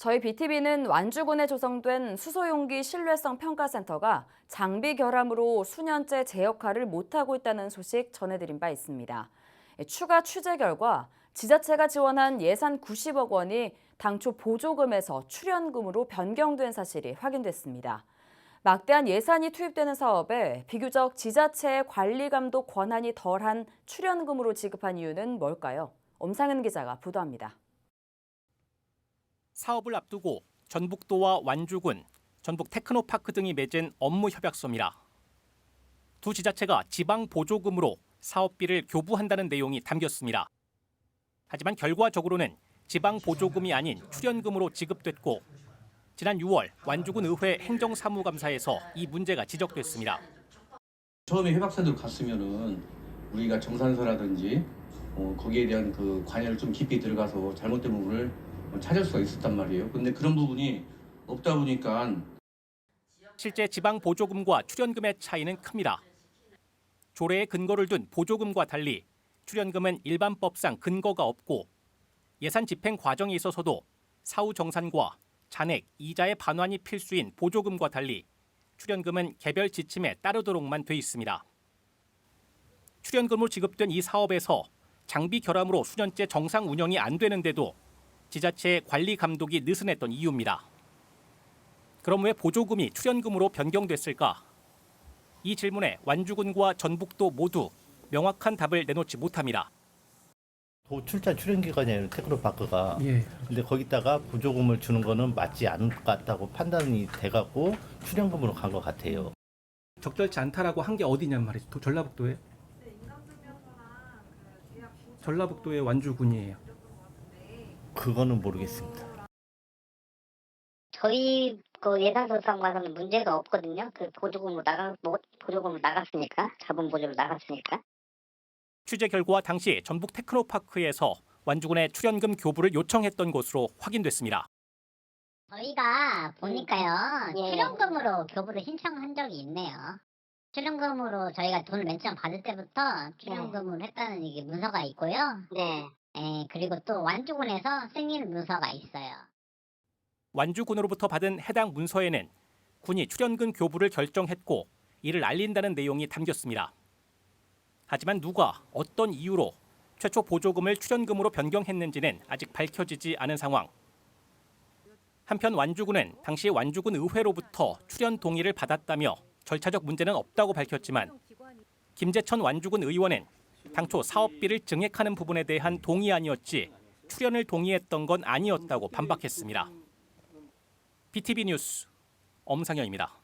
저희 BTV는 완주군에 조성된 수소용기 신뢰성 평가센터가 장비 결함으로 수년째 제 역할을 못하고 있다는 소식 전해드린 바 있습니다. 추가 취재 결과 지자체가 지원한 예산 90억 원이 당초 보조금에서 출연금으로 변경된 사실이 확인됐습니다. 막대한 예산이 투입되는 사업에 비교적 지자체의 관리 감독 권한이 덜한 출연금으로 지급한 이유는 뭘까요? 엄상은 기자가 보도합니다. 사업을 앞두고 전북도와 완주군, 전북 테크노파크 등이 맺은 업무 협약서입니다. 두 지자체가 지방 보조금으로 사업비를 교부한다는 내용이 담겼습니다. 하지만 결과적으로는 지방 보조금이 아닌 출연금으로 지급됐고 지난 6월 완주군 의회 행정사무감사에서 이 문제가 지적됐습니다. 처음에 협약사들 갔으면은 우리가 정산서라든지 어, 거기에 대한 그 관여를 좀 깊이 들어가서 잘못된 부분을 찾을 수가 있었단 말이에요. 근데 그런 부분이 없다 보니까 실제 지방 보조금과 출연금의 차이는 큽니다. 조례에 근거를 둔 보조금과 달리 출연금은 일반법상 근거가 없고 예산 집행 과정에 있어서도 사후 정산과 잔액, 이자의 반환이 필수인 보조금과 달리 출연금은 개별 지침에 따르도록만 돼 있습니다. 출연금으로 지급된 이 사업에서 장비 결함으로 수년째 정상 운영이 안 되는데도 지자체의 관리 감독이 느슨했던 이유입니다. 그럼 왜 보조금이 출연금으로 변경됐을까? 이 질문에 완주군과 전북도 모두 명확한 답을 내놓지 못합니다. 도 출자 출연 기관이에요 테크노파크가. 예. 근데 거기다가 보조금을 주는 거는 맞지 않을 것 같다고 판단이 돼갖고 출연금으로 간 것 같아요. 적절치 않다라고 한 게 어디냔 말이죠. 도- 전라북도에. 전라북도의 완주군이에요. 그거는 모르겠습니다. 저희 그 예산 조사관과는 문제가 없거든요. 그 보조금으로 나가 뭐, 보조금으로 나갔으니까 자본 보조로 나갔으니까. 취재 결과 당시 전북 테크노파크에서 완주군의 출연금 교부를 요청했던 것으로 확인됐습니다. 저희가 보니까요 예. 출연금으로 교부를 신청한 적이 있네요. 출연금으로 저희가 돈을 맨 처음 받을 때부터 출연금을 했다는 이게 문서가 있고요. 네. 예, 그리고 또 완주군에서 승인 문서가 있어요. 완주군으로부터 받은 해당 문서에는 군이 출연금 교부를 결정했고 이를 알린다는 내용이 담겼습니다. 하지만 누가 어떤 이유로 최초 보조금을 출연금으로 변경했는지는 아직 밝혀지지 않은 상황. 한편 완주군은 당시 완주군 의회로부터 출연 동의를 받았다며 절차적 문제는 없다고 밝혔지만 김재천 완주군 의원은 당초 사업비를 증액하는 부분에 대한 동의안이었지 출연을 동의했던 건 아니었다고 반박했습니다. BTV 뉴스 엄상현입니다.